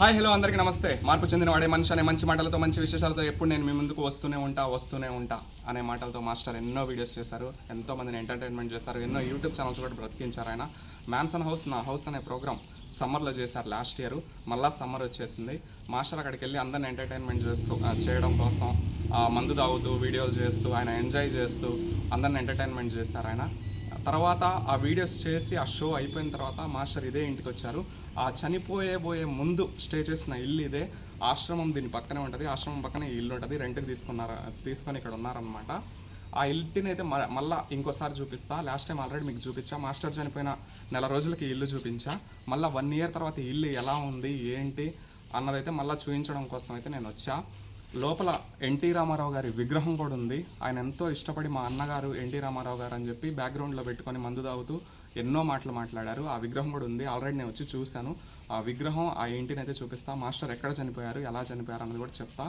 Hi hello అందరికీ నమస్తే. మార్పు చెందిన వాడే మనిషి అనే మంచి మాటలతో మంచి విశేషాలతో ఎప్పుడు నేను మీ ముందుకు వస్తూనే ఉంటా వస్తూనే ఉంటా అనే మాటలతో మాస్టర్ ఎన్నో వీడియోస్ చేశారు. ఎంతో మందిని ఎంటర్టైన్మెంట్ చేస్తారు. ఎన్నో యూట్యూబ్ ఛానల్స్ కూడా బ్రతికించారు ఆయన. మ్యాన్సన్ హౌస్ నా హౌస్ అనే ప్రోగ్రామ్ సమ్మర్లో చేశారు లాస్ట్ ఇయర్ మళ్ళా సమ్మర్ వచ్చేసింది. మాస్టర్ అక్కడికి వెళ్ళి అందరిని ఎంటర్టైన్మెంట్ చేస్తూ చేయడం కోసం మందు తాగుతూ వీడియోలు చేస్తూ ఆయన ఎంజాయ్ చేస్తూ అందరిని ఎంటర్టైన్మెంట్ చేస్తారు ఆయన. తర్వాత ఆ వీడియోస్ చేసి ఆ షో అయిపోయిన తర్వాత మాస్టర్ ఇదే ఇంటికి వచ్చారు. ఆ చనిపోయే పోయే ముందు స్టే చేసిన ఇల్లు ఇదే. ఆశ్రమం దీని పక్కనే ఉంటుంది. ఆశ్రమం పక్కనే ఈ ఇల్లు ఉంటుంది. రెంట్కి తీసుకున్నారు తీసుకొని ఇక్కడ ఉన్నారనమాట ఆ ఇంటిని అయితే మ- మళ్ళా ఇంకోసారి చూపిస్తా. లాస్ట్ టైం ఆల్రెడీ మీకు చూపించా. మాస్టర్ చనిపోయిన నెల రోజులకి ఇల్లు చూపించా. మళ్ళీ వన్ ఇయర్ తర్వాత ఇల్లు ఎలా ఉంది ఏంటి అన్నదైతే మళ్ళీ చూపించడం కోసం అయితే నేను వచ్చా. లోపల ఎన్టీ రామారావు గారి విగ్రహం కూడా ఉంది. ఆయన ఎంతో ఇష్టపడి మా అన్నగారు ఎన్టీ రామారావు గారు అని చెప్పి బ్యాక్గ్రౌండ్లో పెట్టుకొని మందు తాగుతూ ఎన్నో మాటలు మాట్లాడారు. ఆ విగ్రహం కూడా ఉంది. ఆల్రెడీ నేను వచ్చి చూశాను. ఆ విగ్రహం ఆ ఇంటిని అయితే చూపిస్తా మాస్టర్ ఎక్కడ చనిపోయారు ఎలా చనిపోయారు అన్నది కూడా చెప్తా.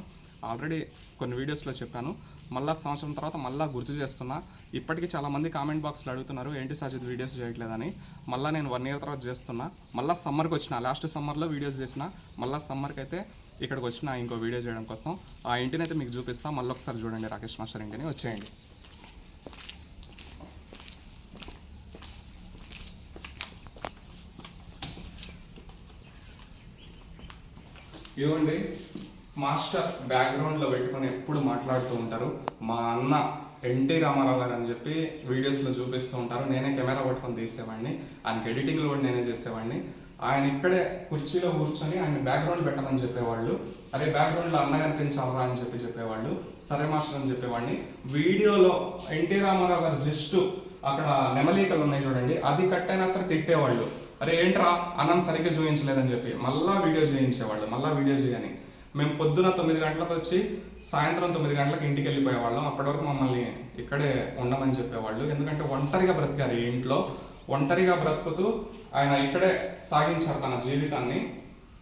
ఆల్రెడీ కొన్ని వీడియోస్లో చెప్పాను. మళ్ళా సంవత్సరం తర్వాత మళ్ళీ గుర్తు చేస్తున్నా. ఇప్పటికీ చాలామంది కామెంట్ బాక్స్లో అడుగుతున్నారు ఏంటి సాజిద్ వీడియోస్ చేయట్లేదని? మళ్ళీ నేను వన్ ఇయర్ తర్వాత చేస్తున్నా. మళ్ళీ సమ్మర్కి వచ్చిన లాస్ట్ సమ్మర్లో వీడియోస్ చేసిన మళ్ళీ సమ్మర్కి అయితే ఇక్కడికి వచ్చిన ఇంకో వీడియో చేయడం కోసం. ఆ ఇంటిని అయితే మీకు చూపిస్తా మళ్ళీ ఒకసారి చూడండి రాకేష్ మాస్టర్ ఇంటిని వచ్చేయండి. ఇవ్వండి మాస్టర్ బ్యాక్గ్రౌండ్లో పెట్టుకొని ఎప్పుడు మాట్లాడుతూ ఉంటారు. మా అన్న ఎన్టీ రామారావు గారు అని చెప్పి వీడియోస్లో చూపిస్తూ ఉంటారు. నేనే కెమెరా పట్టుకొని తీసేవాడిని. ఆయనకి ఎడిటింగ్లో కూడా నేనే చేసేవాడిని. ఆయన ఇక్కడే కుర్చీలో కూర్చొని ఆయన బ్యాక్గ్రౌండ్ పెట్టమని చెప్పేవాళ్ళు. అరే బ్యాక్గ్రౌండ్లో అన్న కనిపించాలరా అని చెప్పి చెప్పేవాళ్ళు. సరే మాస్టర్ అని చెప్పేవాడిని. వీడియోలో ఎన్టీ రామారావు గారు జస్ట్ అక్కడ నెమలీకలు ఉన్నాయి చూడండి. అది కట్ అయినా సరే తిట్టేవాళ్ళు. అరే ఏంట్రా? అన్నం సరిగ్గా చూపించలేదని చెప్పి మళ్ళా వీడియో చేయించేవాళ్ళు మళ్ళీ వీడియో చేయని. మేము పొద్దున తొమ్మిది గంటలకు వచ్చి సాయంత్రం తొమ్మిది గంటలకు ఇంటికి వెళ్ళిపోయేవాళ్ళం. అప్పటి వరకు మమ్మల్ని ఇక్కడే ఉండమని చెప్పేవాళ్ళు. ఎందుకంటే ఒంటరిగా బ్రతికారు ఈ ఇంట్లో. ఒంటరిగా బ్రతుకుతూ ఆయన ఇక్కడే సాగించారు తన జీవితాన్ని.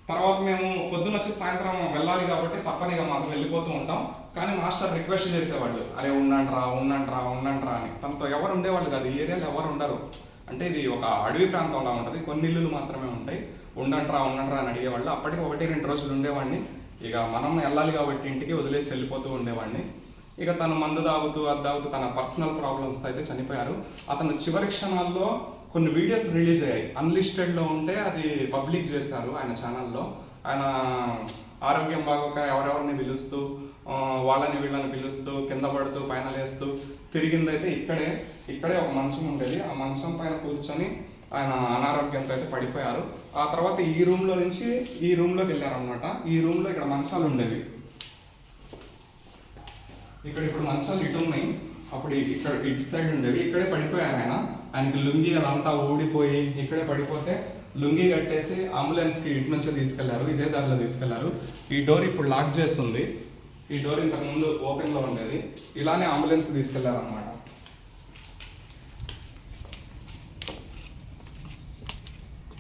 తర్వాత మేము పొద్దున వచ్చి సాయంత్రం వెళ్ళాలి కాబట్టి తప్పనిగా మాకు వెళ్ళిపోతూ ఉంటాం. కానీ మాస్టర్ రిక్వెస్ట్ చేసేవాళ్ళు అరే ఉండండిరా ఉండండి రా అని. తనతో ఎవరు ఉండేవాళ్ళు కాదు ఏరియాలో ఎవరు ఉండరు. అంటే ఇది ఒక అడవి ప్రాంతంలా ఉంటుంది. కొన్ని ఇల్లులు మాత్రమే ఉంటాయి. ఉండంట్రా ఉండంట్రా అని అడిగేవాళ్ళు. అప్పటికి ఒకటి రెండు రోజులు ఉండేవాడిని. ఇక మనం వెళ్ళాలి కాబట్టి ఇంటికి వదిలేసి వెళ్ళిపోతూ ఉండేవాడిని. ఇక తను మందు తాగుతూ అది తాగుతూ తన పర్సనల్ ప్రాబ్లమ్స్ అయితే చనిపోయారు. అతను చివరి క్షణాల్లో కొన్ని వీడియోస్ రిలీజ్ అయ్యాయి. అన్లిస్టెడ్లో ఉంటే అది పబ్లిక్ చేశారు ఆయన ఛానల్లో. ఆయన ఆరోగ్యం బాగోక ఎవరెవరిని పిలుస్తూ వాళ్ళని వీళ్ళని పిలుస్తూ కింద పడుతూ పైన లేస్తూ తిరిగిందైతే ఇక్కడే ఇక్కడే ఒక మంచం ఉండేది. ఆ మంచం పైన కూర్చొని ఆయన అనారోగ్యంతో అయితే పడిపోయారు. ఆ తర్వాత ఈ రూమ్లో నుంచి ఈ రూమ్లోకి వెళ్ళారనమాట ఈ రూమ్లో ఇక్కడ మంచాలు ఉండేవి. ఇక్కడ ఇప్పుడు మంచాలు ఇటు ఉన్నాయి. అప్పుడు ఇక్కడ ఇటు సైడ్ ఉండేవి. ఇక్కడే పడిపోయారు ఆయన. ఆయనకి లుంగి అదంతా ఊడిపోయి ఇక్కడే పడిపోతే లుంగి కట్టేసి అంబులెన్స్కి ఇటు నుంచే తీసుకెళ్ళారు. ఇదే దారిలో తీసుకెళ్ళారు. ఈ డోర్ ఇప్పుడు లాక్ చేస్తుంది. ఈ డోర్ ఇంతకు ముందు ఉండేది. ఇలానే అంబులెన్స్కి తీసుకెళ్ళారనమాట అనమాట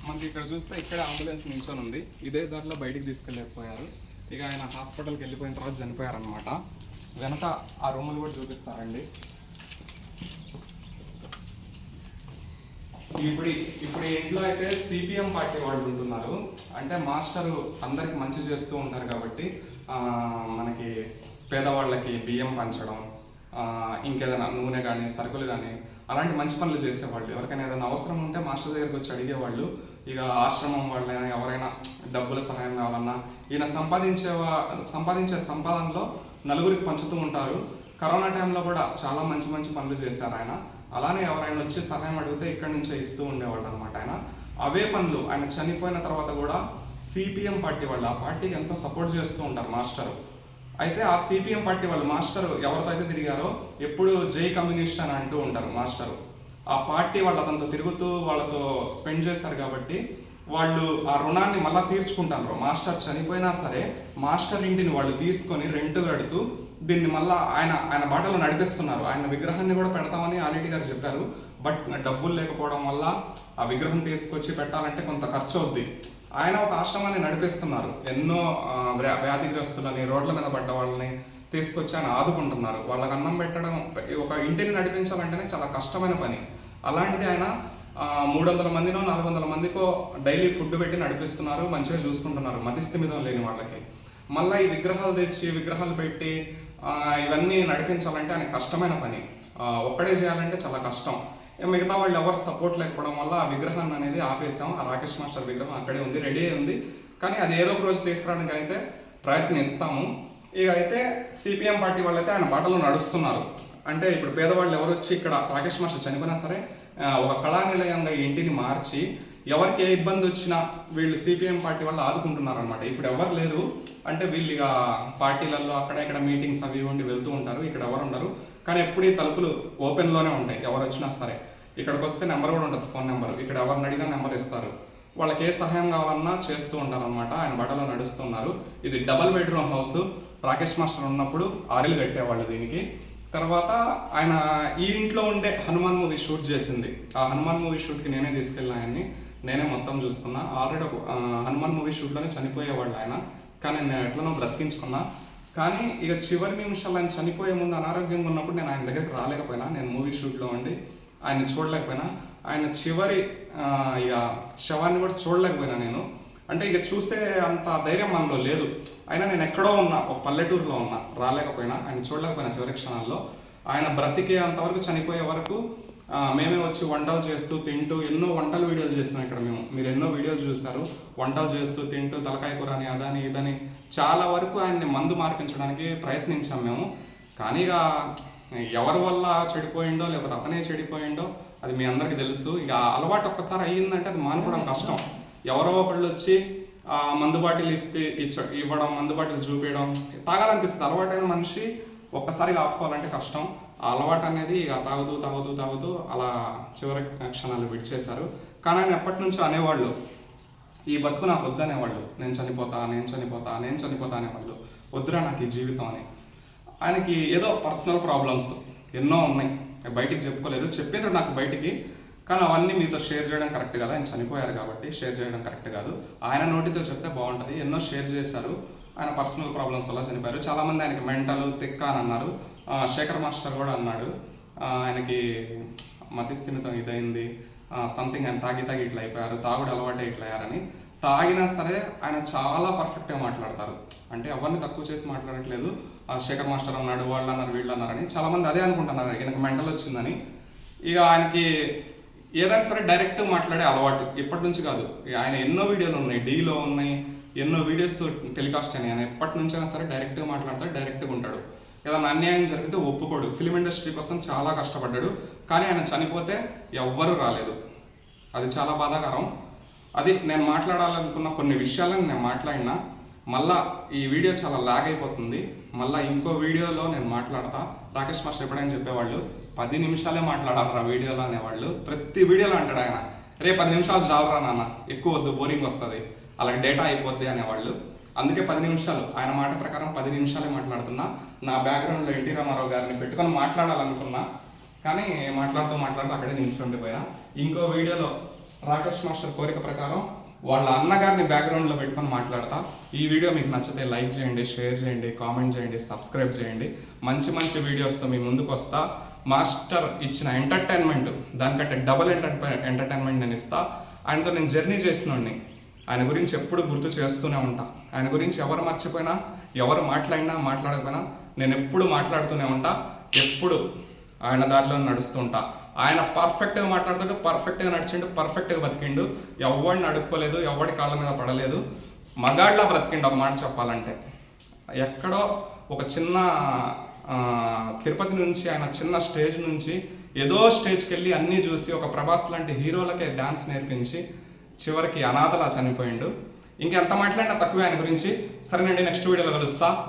మనకి ఇక్కడ చూస్తే ఇక్కడ అంబులెన్స్ నిల్చొని ఉంది. ఇదే దారిలో బయటికి తీసుకెళ్ళకపోయారు ఇక ఆయన హాస్పిటల్కి వెళ్ళిపోయిన తర్వాత చనిపోయారనమాట వెనక ఆ రూములు కూడా చూపిస్తారండి. ఇప్పుడు ఇప్పుడు ఇంట్లో అయితే సిపిఎం పార్టీ వాళ్ళు ఉంటున్నారు. అంటే మాస్టరు అందరికి మంచి చేస్తూ ఉంటారు కాబట్టి మనకి పేదవాళ్ళకి బియ్యం పంచడం ఇంకేదైనా నూనె కానీ సరుకులు కానీ అలాంటి మంచి పనులు చేసేవాళ్ళు. ఎవరికైనా ఏదైనా అవసరం ఉంటే మాస్టర్ దగ్గరికి వచ్చి అడిగేవాళ్ళు. ఇక ఆశ్రమం వాళ్ళైనా ఎవరైనా డబ్బుల సహాయం కావాలన్నా ఈయన సంపాదించే వా- సంపాదించే సంపాదనలో నలుగురికి పంచుతూ ఉంటారు. కరోనా టైంలో కూడా చాలా మంచి మంచి పనులు చేశారు ఆయన. అలానే ఎవరైనా వచ్చి సహాయం అడిగితే ఇక్కడి నుంచే ఇస్తూ ఉండేవాళ్ళు అనమాట ఆయన. అవే పనులు. ఆయన చనిపోయిన తర్వాత కూడా సిపిఎం పార్టీ వాళ్ళు ఆ పార్టీకి ఎంతో సపోర్ట్ చేస్తూ ఉంటారు మాస్టరు. అయితే ఆ సిపిఎం పార్టీ వాళ్ళు మాస్టర్ ఎవరితో అయితే తిరిగారో ఎప్పుడు జై కమ్యూనిస్ట్ అని అంటూ ఉంటారు మాస్టర్. ఆ పార్టీ వాళ్ళు అతనితో తిరుగుతూ వాళ్ళతో స్పెండ్ చేశారు కాబట్టి వాళ్ళు ఆ రుణాన్ని మళ్ళీ తీర్చుకుంటారు. మాస్టర్ చనిపోయినా సరే మాస్టర్ ఇంటిని వాళ్ళు తీసుకొని రెంట్ కడుతూ దీన్ని మళ్ళా ఆయన ఆయన బాటలో నడిపిస్తున్నారు. ఆయన విగ్రహాన్ని కూడా పెడతామని ఆల్రెడీ గారు చెప్పారు. బట్ డబ్బులు లేకపోవడం వల్ల ఆ విగ్రహం తీసుకొచ్చి పెట్టాలంటే కొంత ఖర్చు అవుద్ది ఆయన ఒక ఆశ్రమాన్ని నడిపిస్తున్నారు. ఎన్నో వ్యాధిగ్రస్తులని రోడ్ల మీద పడ్డ వాళ్ళని తీసుకొచ్చి ఆయన ఆదుకుంటున్నారు. వాళ్ళకి అన్నం పెట్టడం ఒక ఇంటిని నడిపించాలంటేనే చాలా కష్టమైన పని. అలాంటిది ఆయన మూడు వందల మందినో నాలుగు వందల మందికో డైలీ ఫుడ్ పెట్టి నడిపిస్తున్నారు. మంచిగా చూసుకుంటున్నారు. మతిస్థిమితం లేని వాళ్ళకి. మళ్ళీ ఈ విగ్రహాలు తెచ్చి విగ్రహాలు పెట్టి ఇవన్నీ నడిపించాలంటే ఆయన కష్టమైన పని. ఒక్కడే చేయాలంటే చాలా కష్టం. మిగతా వాళ్ళు ఎవరు సపోర్ట్ లేకపోవడం వల్ల ఆ విగ్రహాన్ని అనేది ఆపేసాం. ఆ రాకేష్ మాస్టర్ విగ్రహం అక్కడే ఉంది రెడీ అయి ఉంది. కానీ అది ఏదో ఒక రోజు తీసుకురావడానికి అయితే ప్రయత్నిస్తాము ఇక అయితే సిపిఎం పార్టీ వాళ్ళు అయితే ఆయన బాటలో నడుస్తున్నారు. అంటే ఇప్పుడు పేదవాళ్ళు ఎవరు వచ్చి ఇక్కడ రాకేష్ మాస్టర్ చనిపోయినా సరే ఒక కళా నిలయంగా ఇంటిని మార్చి ఎవరికి ఏ ఇబ్బంది వచ్చినా వీళ్ళు సిపిఎం పార్టీ వాళ్ళు ఆదుకుంటున్నారు అనమాట ఇప్పుడు ఎవరు లేరు అంటే వీళ్ళు ఇక పార్టీలలో అక్కడ ఇక్కడ మీటింగ్స్ అవి ఉండి వెళ్తూ ఉంటారు ఇక్కడ ఎవరు ఉండరు. కానీ ఎప్పుడు ఈ తలుపులు ఓపెన్లోనే ఉంటాయి. ఎవరు వచ్చినా సరే. ఇక్కడికి వస్తే నెంబర్ కూడా ఉంటుంది ఫోన్ నెంబర్. ఇక్కడ ఎవరిని అడిగినా నెంబర్ ఇస్తారు. వాళ్ళకి ఏ సహాయం కావాలన్నా చేస్తూ ఉంటారనమాట ఆయన బట్టలో నడుస్తున్నారు. ఇది double bedroom house. Rakesh master ఉన్నప్పుడు ఆరిల్ కట్టేవాళ్ళు దీనికి. తర్వాత ఆయన ఈ ఇంట్లో ఉండే హనుమాన్ మూవీ షూట్ చేసింది. ఆ హనుమాన్ మూవీ షూట్కి నేనే తీసుకెళ్ళిన ఆయన్ని. నేనే మొత్తం చూసుకున్నా. ఆల్రెడీ ఒక హనుమాన్ మూవీ షూట్లోనే చనిపోయేవాళ్ళు ఆయన. కానీ నేను ఎట్లనో బ్రతికించుకున్నా. కానీ ఇక చివరి నిమిషాలు ఆయన చనిపోయే ముందు అనారోగ్యంగా ఉన్నప్పుడు నేను ఆయన దగ్గరికి రాలేకపోయినా. నేను మూవీ షూట్లో ఉండి ఆయన చూడలేకపోయినా. ఆయన చివరి ఇక శవాన్ని కూడా చూడలేకపోయినా నేను. అంటే ఇక చూసే అంత ధైర్యం మనలో లేదు. అయినా నేను ఎక్కడో ఉన్నా ఒక పల్లెటూరులో ఉన్నా రాలేకపోయినా. ఆయన చూడలేకపోయినా చివరి క్షణాల్లో. ఆయన బ్రతికే అంతవరకు చనిపోయే వరకు మేమే వచ్చి వంటలు చేస్తూ తింటూ ఎన్నో వంటల వీడియోలు చేస్తున్నాం ఇక్కడ మేము. మీరు ఎన్నో వీడియోలు చూస్తారు. వంటలు చేస్తూ తింటూ తలకాయ కూర అని అదని ఇదని చాలా వరకు ఆయన్ని మందు మార్పించడానికి ప్రయత్నించాం మేము. కానీ ఇక ఎవరి వల్ల చెడిపోయిండో లేకపోతే అతనే చెడిపోయిండో అది మీ అందరికీ తెలుసు. ఇక అలవాటు ఒక్కసారి అయ్యిందంటే అది మానుకోవడం కష్టం. ఎవరో ఒకళ్ళు వచ్చి మందు బాటిల్ ఇస్తే ఇచ్చ ఇవ్వడం మందు బాటిల్ చూపించడం తాగాలనిపిస్తుంది అలవాటైన మనిషి ఒక్కసారిగా ఆపుకోవాలంటే కష్టం. ఆ అలవాటు అనేది ఇక తాగుతూ తాగుతూ తాగుతూ అలా చివరి క్షణాలు విడిచేశారు. కానీ ఆయన ఎప్పటి నుంచో అనేవాళ్ళు ఈ బతుకు నాకు వద్దనేవాళ్ళు నేను చనిపోతా నేను చనిపోతా నేను చనిపోతా అనేవాళ్ళు వద్దురా నాకు ఈ జీవితం అని. ఆయనకి ఏదో పర్సనల్ ప్రాబ్లమ్స్ ఎన్నో ఉన్నాయి. బయటికి చెప్పుకోలేరు. చెప్పినారు నాకు బయటికి కానీ అవన్నీ మీతో షేర్ చేయడం కరెక్ట్ కాదు. ఆయన చనిపోయారు కాబట్టి షేర్ చేయడం కరెక్ట్ కాదు. ఆయన నోటితో చెప్తే బాగుంటుంది. ఎన్నో షేర్ చేశారు. ఆయన పర్సనల్ ప్రాబ్లమ్స్ వల్ల చనిపోయారు. చాలామంది ఆయనకి మెంటల్ తిక్క అని అన్నారు శేఖర్ మాస్టర్ కూడా అన్నాడు. ఆయనకి మతిస్థిమితం ఇదైంది. సంథింగ్ ఆయన తాగి తాగి ఇట్లా అయిపోయారు. తాగుడు అలవాటే ఇట్లా అయ్యారని తాగినా సరే ఆయన చాలా పర్ఫెక్ట్గా మాట్లాడతారు. అంటే ఎవరిని తక్కువ చేసి మాట్లాడట్లేదు. ఆ, శేఖర్ మాస్టర్ అన్నాడు వాళ్ళు అన్నారు వీళ్ళు అన్నారని చాలామంది అదే అనుకుంటున్నారు. ఈయనకు మెంటల్ వచ్చిందని. ఇక ఆయనకి ఏదైనా సరే డైరెక్ట్ మాట్లాడే అలవాటు. ఇప్పటి నుంచి కాదు. ఇక ఆయన ఎన్నో వీడియోలు ఉన్నాయి. డీలో ఉన్నాయి. ఎన్నో వీడియోస్ టెలికాస్ట్ అయినాయి. ఆయన ఎప్పటి నుంచైనా సరే డైరెక్ట్గా మాట్లాడతాడు డైరెక్ట్గా ఉంటాడు. ఏదైనా అన్యాయం జరిగితే ఒప్పుకోడు. ఫిలిం ఇండస్ట్రీ కోసం చాలా కష్టపడ్డాడు. కానీ ఆయన చనిపోతే ఎవ్వరూ రాలేదు. అది చాలా బాధాకరం. అది నేను మాట్లాడాలనుకున్న కొన్ని విషయాలను నేను మాట్లాడినా మళ్ళా ఈ వీడియో చాలా లాగ్ అయిపోతుంది. మళ్ళా ఇంకో వీడియోలో నేను మాట్లాడతా. రాకేష్ మాస్టర్ ఎప్పుడైనా చెప్పేవాళ్ళు పది నిమిషాలే మాట్లాడాలరా వీడియోలో అనేవాళ్ళు. ప్రతి వీడియోలో అంటాడు ఆయన రే పది నిమిషాలు చాలరా నాన్న? ఎక్కువ వద్దు బోరింగ్ వస్తుంది. అలాగే డేటా అయిపోద్ది అనేవాళ్ళు. అందుకే పది నిమిషాలు ఆయన మాట ప్రకారం పది నిమిషాలే మాట్లాడుతున్నా. నా బ్యాక్గ్రౌండ్లో ఎన్టీ రామారావు గారిని పెట్టుకొని మాట్లాడాలనుకున్నా కానీ మాట్లాడుతూ మాట్లాడుతూ అక్కడే నిల్చుండిపోయా ఇంకో వీడియోలో రాకేష్ మాస్టర్ కోరిక ప్రకారం వాళ్ళ అన్నగారిని బ్యాక్గ్రౌండ్లో పెట్టుకొని మాట్లాడతా. ఈ వీడియో మీకు నచ్చితే లైక్ చేయండి షేర్ చేయండి కామెంట్ చేయండి సబ్స్క్రైబ్ చేయండి. మంచి మంచి వీడియోస్తో మీ ముందుకు వస్తా. మాస్టర్ ఇచ్చిన ఎంటర్టైన్మెంట్ దానికంటే డబుల్ ఎంటర్టై ఎంటర్టైన్మెంట్ నేను ఇస్తా. ఆయనతో నేను జర్నీ చేసినోడిని ఆయన గురించి ఎప్పుడు గుర్తు చేస్తూనే ఉంటా. ఆయన గురించి ఎవరు మర్చిపోయినా ఎవరు మాట్లాడినా మాట్లాడకపోయినా నేను ఎప్పుడు మాట్లాడుతూనే ఉంటా. ఎప్పుడు ఆయన దారిలో నడుస్తూ ఉంటా. ఆయన పర్ఫెక్ట్గా మాట్లాడుతుంటే పర్ఫెక్ట్గా నడిచిండు పర్ఫెక్ట్గా బతికిండు. ఎవడిని అడుక్కోలేదు ఎవడి కాళ్ళ మీద పడలేదు. మగాళ్ళ బ్రతికిండు ఒక మాట చెప్పాలంటే. ఎక్కడో ఒక చిన్న తిరుపతి నుంచి ఆయన చిన్న స్టేజ్ నుంచి ఏదో స్టేజ్కి వెళ్ళి అన్నీ చూసి ఒక ప్రభాస్ లాంటి హీరోలకే డ్యాన్స్ నేర్పించి చివరికి అనాథలా చనిపోయిండు. ఇంకెంత మాట్లాడినా తక్కువే ఆయన గురించి. సరేనండి నెక్స్ట్ వీడియోలో కలుస్తా.